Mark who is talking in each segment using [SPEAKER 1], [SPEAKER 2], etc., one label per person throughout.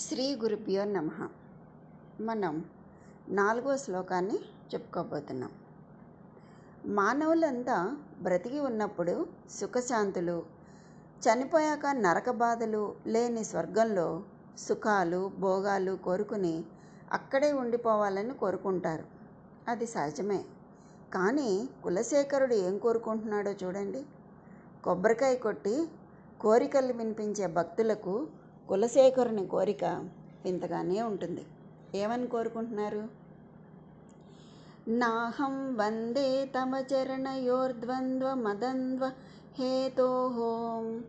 [SPEAKER 1] శ్రీ గురుభ్యో నమ. మనం నాలుగో శ్లోకాన్ని చెప్పుకోబోతున్నాం. మానవులంతా బ్రతికి ఉన్నప్పుడు సుఖశాంతులు చనిపోయాక నరక బాధలు లేని స్వర్గంలో సుఖాలు భోగాలు కోరుకుని అక్కడే ఉండిపోవాలని కోరుకుంటారు. అది సహజమే. కానీ కులశేఖరుడు ఏం కోరుకుంటున్నాడో చూడండి. కొబ్బరికాయ కొట్టి కోరికలు వినిపించే భక్తులకు కులశేఖరుని కోరిక వింతగానే ఉంటుంది. ఏమని కోరుకుంటున్నారు? నాహం వందే తమ చరణయోర్ద్వంద్వ మదంద్వ హేతోహోం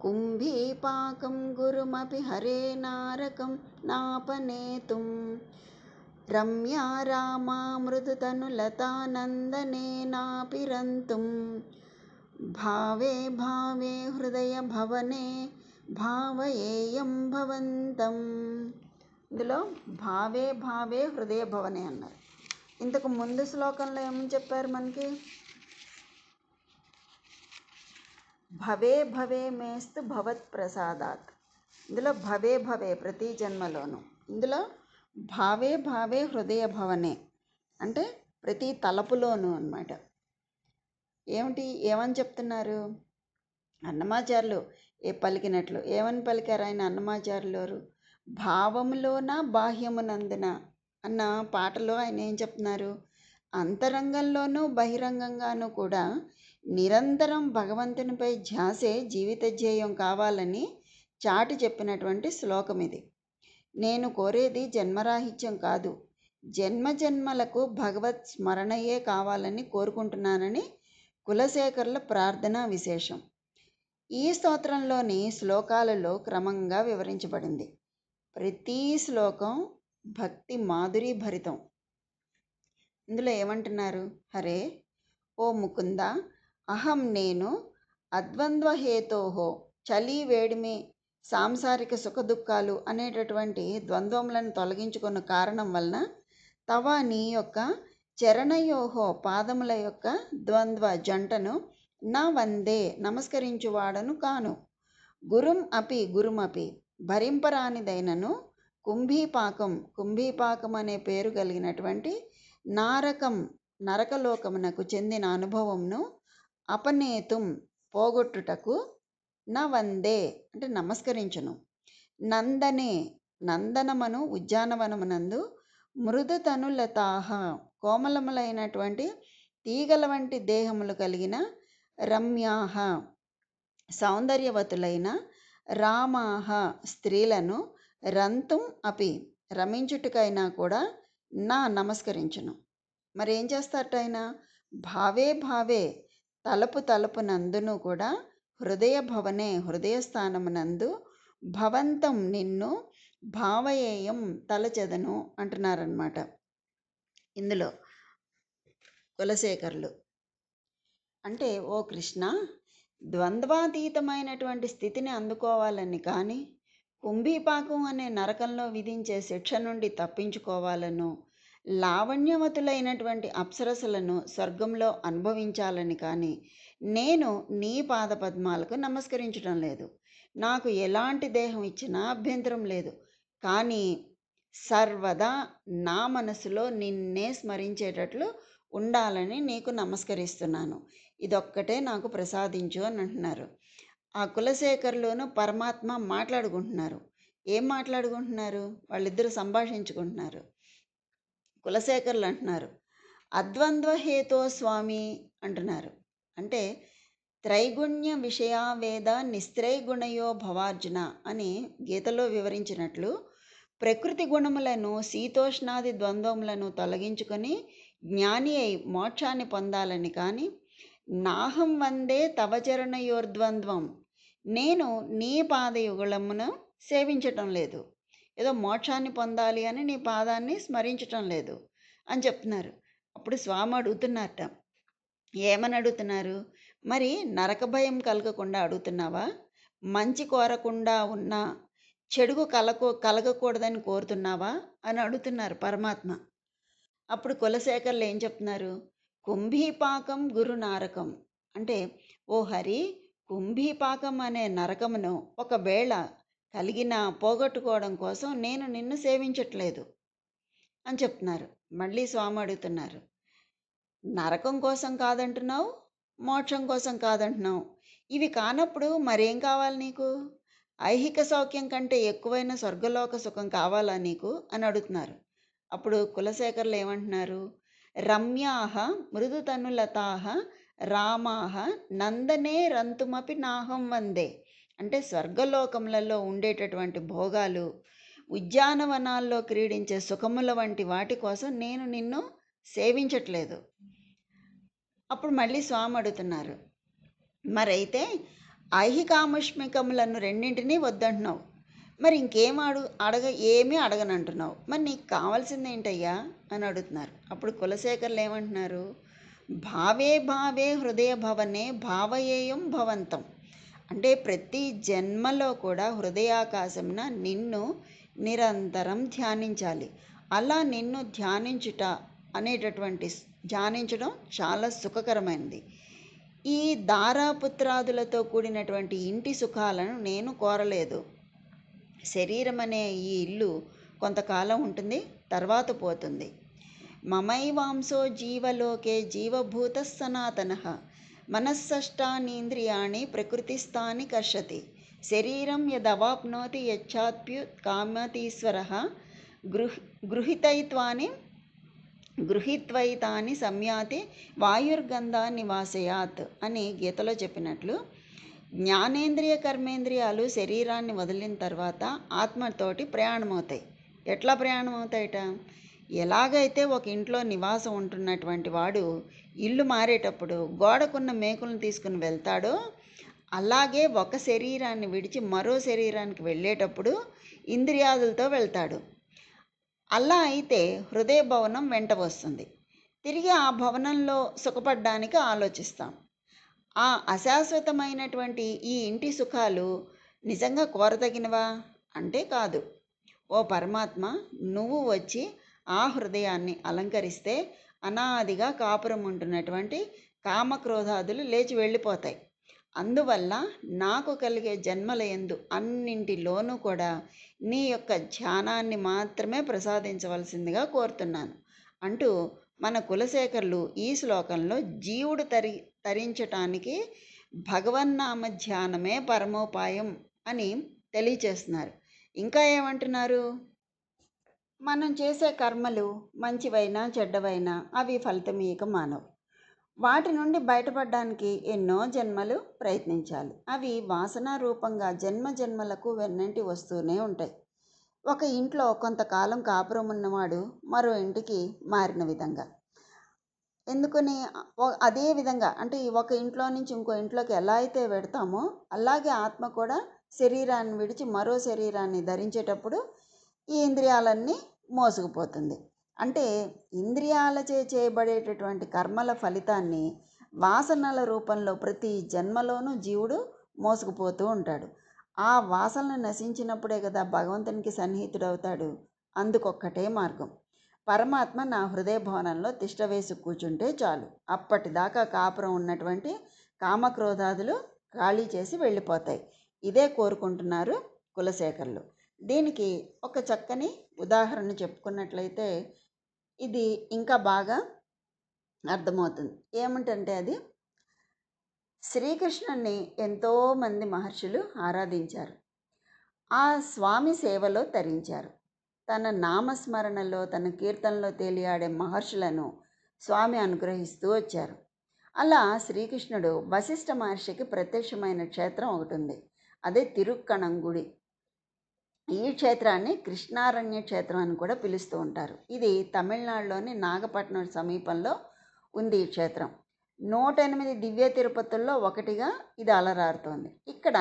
[SPEAKER 1] కుంభీపాకం గురుమపి హరే నారకం నాపనేతుం రమ్యా రామా మృదుతనులతానందనేనాపిరంతుం భావే భావే హృదయ భవనే భావయేయం భవంతం. ఇందులో భావే భావే హృదయ భవనే అన్నారు. ఇంతకు ముందు శ్లోకంలో ఏమని చెప్పారు మనకి? భవే భవే మేస్తు భవత్ ప్రసాదాత్. ఇందులో భవే భవే ప్రతి జన్మలోను. ఇందులో భావే భావే హృదయ భవనే అంటే ప్రతి తలపులోను అన్నమాట. ఏమిటి? ఏమని చెప్తున్నారు? అన్నమాచారులు పలికినట్లు? ఏమని పలికారు ఆయన అన్నమాచారులు భావములోన బాహ్యమునందున అన్న పాటలో ఆయన ఏం చెప్తున్నారు? అంతరంగంలోనూ బహిరంగంగానూ కూడా నిరంతరం భగవంతునిపై ధ్యాసే జీవిత ధ్యేయం కావాలని చాటి చెప్పినటువంటి శ్లోకం ఇది. నేను కోరేది జన్మరాహిత్యం కాదు. జన్మ జన్మలకు భగవత్ స్మరణయే కావాలని కోరుకుంటున్నానని కులశేఖర్ల ప్రార్థన విశేషం. ఈ స్తోత్రంలోని శ్లోకాలలో క్రమంగా వివరించబడింది. ప్రతి శ్లోకం భక్తి మాధురి భరితం. ఇందులో ఏమంటున్నారు? హరే ఓ ముకుంద అహం నేను అద్వంద్వహేతోహో చలి వేడిమి సాంసారిక సుఖదుఖాలు అనేటటువంటి ద్వంద్వములను తొలగించుకున్న కారణం వలన తవ నీ యొక్క చరణయోహో పాదముల యొక్క ద్వంద్వ జంటను నా వందే నమస్కరించువాడను కాను. గురుం అపి గురుమపి భరింపరానిదైనను కుంభీపాకం. కుంభీపాకం అనే పేరు కలిగినటువంటి నారకం నరకలోకమునకు చెందిన అనుభవంను అపనేతుం పోగొట్టుటకు నా వందే అంటే నమస్కరించును. నందనే నందనమను ఉద్యానవనమునందు మృదుతనులతాహ కోమలములైనటువంటి తీగల వంటి దేహములు కలిగిన రమ్యాహ సౌందర్యవతులైన రామాహ స్త్రీలను రంతుం అపి రమించుటకైనా కూడా నా నమస్కరించును. మరి ఏం చేస్తారట ఆయన భావే భావే తలపు తలపు నందును కూడా హృదయ భవనే హృదయ స్థానమునందు భవంతం నిన్ను భావయేయం తలచెదను అంటున్నారనమాట ఇందులో కులశేఖరులు అంటే ఓ కృష్ణ ద్వంద్వాతీతమైనటువంటి స్థితిని అందుకోవాలని కానీ కుంభీపాకం అనే నరకంలో విధించే శిక్ష నుండి తప్పించుకోవాలను లావణ్యవతులైనటువంటి అప్సరసలను స్వర్గంలో అనుభవించాలని కానీ నేను నీ పాదపద్మాలకు నమస్కరించడం లేదు. నాకు ఎలాంటి దేహం ఇచ్చినా అభ్యంతరం లేదు. కానీ సర్వదా నా మనసులో నిన్నే స్మరించేటట్లు ఉండాలని నీకు నమస్కరిస్తున్నాను. ఇదొక్కటే నాకు ప్రసాదించు అని అంటున్నారు. ఆ కులశేఖర్లోను పరమాత్మ మాట్లాడుకుంటున్నారు. ఏం మాట్లాడుకుంటున్నారు? వాళ్ళిద్దరూ సంభాషించుకుంటున్నారు. కులశేఖర్లు అంటున్నారు. అద్వంద్వ హేతో స్వామి అంటున్నారు. అంటే త్రైగుణ్య విషయా వేద నిస్త్రైగుణయో భవార్జున అని గీతలో వివరించినట్లు ప్రకృతి గుణములను శీతోష్ణాది ద్వంద్వములను తొలగించుకొని జ్ఞాని అయి మోక్షాన్ని పొందాలని కానీ నాహం వందే తవచరణయోర్ద్వంద్వం నేను నీ పాదయుగళమును సేవించటం లేదు. ఏదో మోక్షాన్ని పొందాలి అని నీ పాదాన్ని స్మరించటం లేదు అని చెప్తున్నారు. అప్పుడు స్వామి అడుగుతున్నారట. ఏమని అడుగుతున్నారు? మరి నరక భయం కలగకుండా అడుగుతున్నావా? మంచి కోరకుండా ఉన్నా చెడుగు కలకో కలగకూడదని కోరుతున్నావా? అని అడుగుతున్నారు పరమాత్మ. అప్పుడు కులశేఖర్లు ఏం చెప్తున్నారు? కుంభీపాకం గురు నారకం. అంటే ఓ హరి కుంభీపాకం అనే నరకమును ఒకవేళ కలిగిన పోగొట్టుకోవడం కోసం నేను నిన్ను సేవించట్లేదు అని చెప్తున్నారు. మళ్ళీ స్వామి అడుగుతున్నారు. నరకం కోసం కాదంటున్నావు? మోక్షం కోసం కాదంటున్నావు? ఇవి కానప్పుడు మరేం కావాలి నీకు? ఐహిక సౌఖ్యం కంటే ఎక్కువైన స్వర్గలోక సుఖం కావాలా నీకు? అని అడుగుతున్నారు. అప్పుడు కులశేఖర్లు ఏమంటున్నారు? రమ్యాహ మృదుతనులతాహ రామాహ నందనే రంతుమపి నాహం వందే. అంటే స్వర్గలోకములలో ఉండేటటువంటి భోగాలు ఉద్యానవనాల్లో క్రీడించే సుఖముల వంటి వాటి కోసం నేను నిన్ను సేవించట్లేదు. అప్పుడు మళ్ళీ స్వామి అడుగుతున్నారు మరైతే ఐహికాముష్మికములను రెండింటినీ వద్దంటున్నావు. మరి ఇంకేం అడు అడగ ఏమీ అడగనంటున్నావు. మరి నీకు కావాల్సింది ఏంటయ్యా అని అడుగుతున్నారు. అప్పుడు కులశేఖర్లు ఏమంటున్నారు భావే భావే హృదయ భవనే భావయేయం భవంతం. అంటే ప్రతి జన్మలో కూడా హృదయాకాశంన నిన్ను నిరంతరం ధ్యానించాలి. అలా నిన్ను ధ్యానించుట అనేటటువంటి ధ్యానించడం చాలా సుఖకరమైనది. ఈ దారాపుత్రాదులతో కూడినటువంటి ఇంటి సుఖాలను నేను కోరలేదు. శరీరం అనే ఈ ఇల్లు కొంతకాలం ఉంటుంది తర్వాత పోతుంది. మమైవాంసో జీవలోకే జీవభూత సనాతన మనస్సష్టానీంద్రియాణి ప్రకృతిస్థాని కర్షతి. శరీరం యదవాప్నోతి యచ్చాప్యుత్ కామతీశ్వర. గృహ్ గృహితైత్వాని గృహిత్వైతాని సంయాతి వాయుర్గంధా నివాసయాత్ అని గీతలో చెప్పినట్లు జ్ఞానేంద్రియ కర్మేంద్రియాలు శరీరాన్ని వదిలిన తర్వాత ఆత్మతోటి ప్రయాణమవుతాయి. ఎట్లా ప్రయాణం అవుతాయట ఎలాగైతే ఒక ఇంట్లో నివాసం ఉంటున్నటువంటి వాడు ఇల్లు మారేటప్పుడు గోడకున్న మేకులను తీసుకుని వెళ్తాడో అలాగే ఒక శరీరాన్ని విడిచి మరో శరీరానికి వెళ్ళేటప్పుడు ఇంద్రియాదులతో వెళ్తాడు. అలా అయితే హృదయ భవనం వెంట వస్తుంది. తిరిగి ఆ భవనంలో సుఖపడ్డానికి ఆలోచిస్తాం. ఆ అశాశ్వతమైనటువంటి ఈ ఇంటి సుఖాలు నిజంగా కోరదగినవా? అంటే కాదు. ఓ పరమాత్మ నువ్వు వచ్చి ఆ హృదయాన్ని అలంకరిస్తే అనాదిగా కాపురం ఉంటున్నటువంటి కామక్రోధాదులు లేచి వెళ్ళిపోతాయి. అందువల్ల నాకు కలిగే జన్మల ఎందు అన్నింటిలోనూ కూడా నీ యొక్క ధ్యానాన్ని మాత్రమే ప్రసాదించవలసిందిగా కోరుతున్నాను. అంటూ మన కులశేఖర్లు ఈ శ్లోకంలో జీవుడు తరి తరించటానికి భగవన్నామ ధ్యానమే పరమోపాయం అని తెలియచేస్తున్నారు. ఇంకా ఏమంటున్నారు? మనం చేసే కర్మలు మంచివైనా చెడ్డవైనా అవి ఫలితమీయక మానవు. వాటి నుండి బయటపడడానికి ఎన్నో జన్మలు ప్రయత్నించాలి. అవి వాసన రూపంగా జన్మ జన్మలకు వెన్నంటి వస్తూనే ఉంటాయి. ఒక ఇంట్లో కొంతకాలం కాపురం ఉన్నవాడు మరో ఇంటికి మారిన విధంగా. ఎందుకని? అదే విధంగా అంటే ఒక ఇంట్లో నుంచి ఇంకో ఇంట్లోకి ఎలా అయితే పెడతామో అలాగే ఆత్మ కూడా శరీరాన్ని విడిచి మరో శరీరాన్ని ధరించేటప్పుడు ఈ ఇంద్రియాలన్నీ మోసుకుపోతుంది. అంటే ఇంద్రియాలచే చేయబడేటటువంటి కర్మల ఫలితాన్ని వాసనల రూపంలో ప్రతి జన్మలోనూ జీవుడు మోసుకుపోతూ ఉంటాడు. ఆ వాసనలు నశించినప్పుడే కదా భగవంతునికి సన్నిహితుడవుతాడు. అందుకొక్కటే మార్గం. పరమాత్మ నా హృదయ భవనంలో తిష్ట వేసి కూర్చుంటే చాలు. అప్పటిదాకా కాపురం ఉన్నటువంటి కామక్రోధాదులు ఖాళీ చేసి వెళ్ళిపోతాయి. ఇదే కోరుకుంటున్నారు కులశేఖర్లు. దీనికి ఒక చక్కని ఉదాహరణ చెప్పుకున్నట్లయితే ఇది ఇంకా బాగా అర్థమవుతుంది. ఏమిటంటే అది శ్రీకృష్ణుని ఎంతోమంది మహర్షులు ఆరాధించారు. ఆ స్వామి సేవలో తరించారు. తన నామస్మరణలో తన కీర్తనలో తేలియాడే మహర్షులను స్వామి అనుగ్రహిస్తూ వచ్చారు. అలా శ్రీకృష్ణుడు వశిష్ఠ మహర్షికి ప్రత్యక్షమైన క్షేత్రం ఒకటి ఉంది. అదే తిరుక్కణం గుడి. ఈ క్షేత్రాన్ని కృష్ణారణ్య క్షేత్రం అని కూడా పిలుస్తూ ఉంటారు. ఇది తమిళనాడులోని నాగపట్నం సమీపంలో ఉంది ఈ క్షేత్రం. నూట ఎనిమిది దివ్య తిరుపతుల్లో ఒకటిగా ఇది అలరారుతోంది. ఇక్కడ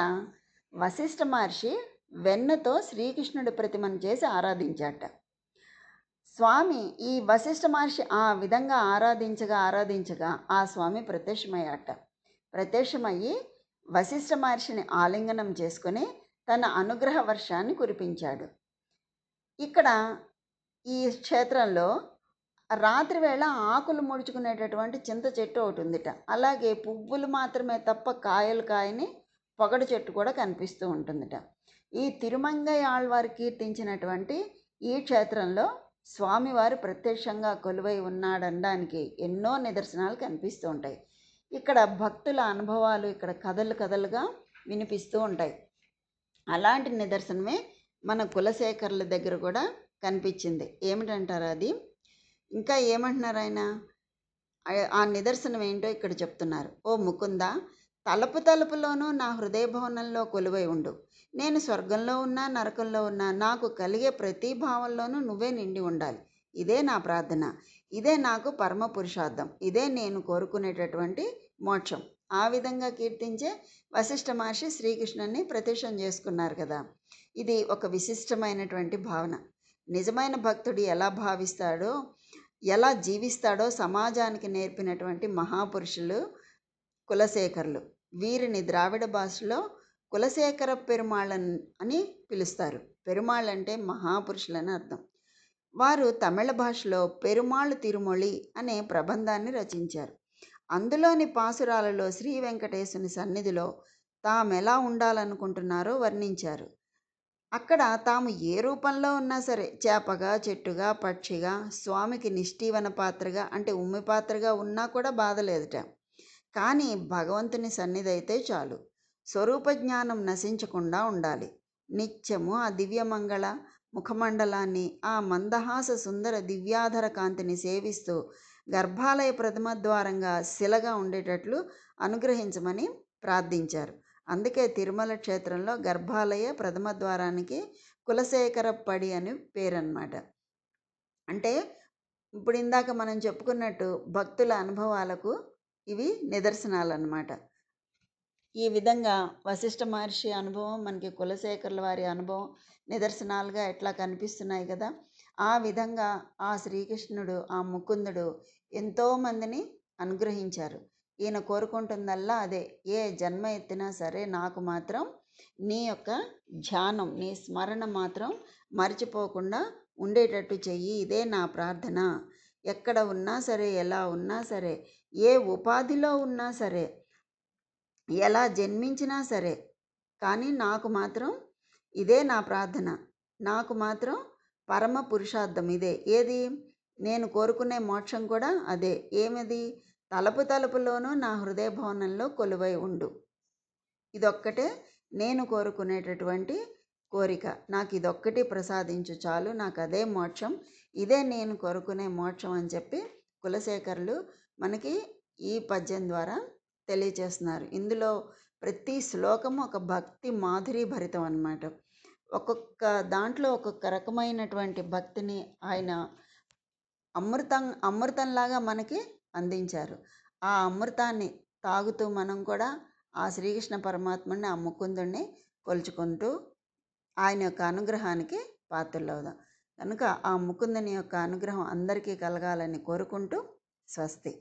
[SPEAKER 1] వశిష్ఠ మహర్షి వెన్నతో శ్రీకృష్ణుడి ప్రతిమను చేసి ఆరాధించాట. స్వామి ఈ వశిష్ఠ మహర్షి ఆ విధంగా ఆరాధించగా ఆరాధించగా ఆ స్వామి ప్రత్యక్షమయ్యాట. ప్రత్యక్షమయ్యి వశిష్ఠ మహర్షిని ఆలింగనం చేసుకొని తన అనుగ్రహ వర్షాన్ని కురిపించాడు. ఇక్కడ ఈ క్షేత్రంలో రాత్రి వేళ ఆకులు ముడుచుకునేటటువంటి చింత చెట్టు ఒకటి ఉందిట. అలాగే పువ్వులు మాత్రమే తప్ప కాయలు కాయని పొగడు చెట్టు కూడా కనిపిస్తూ ఉంటుందిట. ఈ తిరుమంగయ్య ఆళ్వారు కీర్తించినటువంటి ఈ క్షేత్రంలో స్వామివారు ప్రత్యక్షంగా కొలువై ఉన్నాడనడానికి ఎన్నో నిదర్శనాలు కనిపిస్తూ ఉంటాయి. ఇక్కడ భక్తుల అనుభవాలు ఇక్కడ కథలు కథలుగా వినిపిస్తూ ఉంటాయి. అలాంటి నిదర్శనమే మన కులశేఖరుల దగ్గర కూడా కనిపించింది. ఏమిటంటారు అది? ఇంకా ఏమంటున్నారు ఆయన ఆ- నిదర్శనం ఏంటో ఇక్కడ చెప్తున్నారు. ఓ ముకుంద తలుపు తలుపులోనూ నా హృదయ భవనంలో కొలువై ఉండు. నేను స్వర్గంలో ఉన్నా నరకంలో ఉన్నా నాకు కలిగే ప్రతి భావంలోనూ నువ్వే నిండి ఉండాలి. ఇదే నా ప్రార్థన. ఇదే నాకు పరమ పురుషార్థం ఇదే నేను కోరుకునేటటువంటి మోక్షం. ఆ విధంగా కీర్తించే వశిష్ఠ మహర్షి శ్రీకృష్ణుని ప్రతిష్టం చేసుకున్నారు కదా. ఇది ఒక విశిష్టమైనటువంటి భావన. నిజమైన భక్తుడు ఎలా భావిస్తాడో ఎలా జీవిస్తాడో సమాజానికి నేర్పినటువంటి మహాపురుషులు కులశేఖరులు. వీరిని ద్రావిడ భాషలో కులశేఖర పెరుమాళన్ అని పిలుస్తారు. పెరుమాళ్ అంటే మహాపురుషులని అర్థం. వారు తమిళ భాషలో పెరుమాళ్ తిరుమొళి అనే ప్రబంధాన్ని రచించారు. అందులోని పాసురాలలో శ్రీ వెంకటేశుని సన్నిధిలో తామెలా ఉండాలనుకుంటున్నారో వర్ణించారు. అక్కడ తాము ఏ రూపంలో ఉన్నా సరే చేపగా చెట్టుగా పక్షిగా స్వామికి నిష్ఠీవన పాత్రగా అంటే ఉమ్మి పాత్రగా ఉన్నా కూడా బాధ లేదుట. కానీ భగవంతుని సన్నిధి అయితే చాలు. స్వరూప జ్ఞానం నశించకుండా ఉండాలి. నిత్యము ఆ దివ్యమంగళ ముఖమండలాన్ని ఆ మందహాస సుందర దివ్యాధర కాంతిని సేవిస్తూ గర్భాలయ ప్రథమ ద్వారంగా శిలగా ఉండేటట్లు అనుగ్రహించమని ప్రార్థించారు. అందుకే తిరుమల క్షేత్రంలో గర్భాలయ ప్రథమ ద్వారానికి కులశేఖర పడి అని పేరన్నమాట. అంటే ఇప్పుడు ఇందాక మనం చెప్పుకున్నట్టు భక్తుల అనుభవాలకు ఇవి నిదర్శనాలు అన్నమాట ఈ విధంగా వశిష్ఠ మహర్షి అనుభవం మనకి కులశేఖరుల వారి అనుభవం నిదర్శనాలుగా ఎట్లా కనిపిస్తున్నాయి కదా ఆ విధంగా ఆ శ్రీకృష్ణుడు ఆ ముకుందుడు ఎంతోమందిని అనుగ్రహించారు. ఈయన కోరుకుంటుందల్లా అదే. ఏ జన్మ ఎత్తినా సరే నాకు మాత్రం నీ యొక్క ధ్యానం నీ స్మరణ మాత్రం మర్చిపోకుండా ఉండేటట్టు చెయ్యి. ఇదే నా ప్రార్థన. ఎక్కడ ఉన్నా సరే ఎలా ఉన్నా సరే ఏ ఉపాధిలో ఉన్నా సరే ఎలా జన్మించినా సరే కానీ నాకు మాత్రం ఇదే నా ప్రార్థన. నాకు మాత్రం పరమ పురుషార్థం ఇదే. ఏది? నేను కోరుకునే మోక్షం కూడా అదే. ఏమిది? తలపు తలుపులోనూ నా హృదయ భవనంలో కొలువై ఉండు. ఇదొక్కటే నేను కోరుకునేటటువంటి కోరిక. నాకు ఇదొక్కటి ప్రసాదించు చాలు. నాకు అదే మోక్షం. ఇదే నేను కోరుకునే మోక్షం అని చెప్పి కులశేఖరులు మనకి ఈ పద్యం ద్వారా తెలియచేస్తున్నారు. ఇందులో ప్రతి శ్లోకం ఒక భక్తి మాధురి భరితం అన్నమాట. ఒక్కొక్క దాంట్లో ఒక్కొక్క రకమైనటువంటి భక్తిని ఆయన అమృతం అమృతంలాగా మనకి అందించారు. ఆ అమృతాన్ని తాగుతూ మనం కూడా ఆ శ్రీకృష్ణ పరమాత్మని ఆ ముకుందుడిని కొలుచుకుంటూ ఆయన యొక్క అనుగ్రహానికి పాత్రలవుదాం కనుక ఆ ముకుందుని యొక్క అనుగ్రహం అందరికీ కలగాలని కోరుకుంటూ స్వస్తి.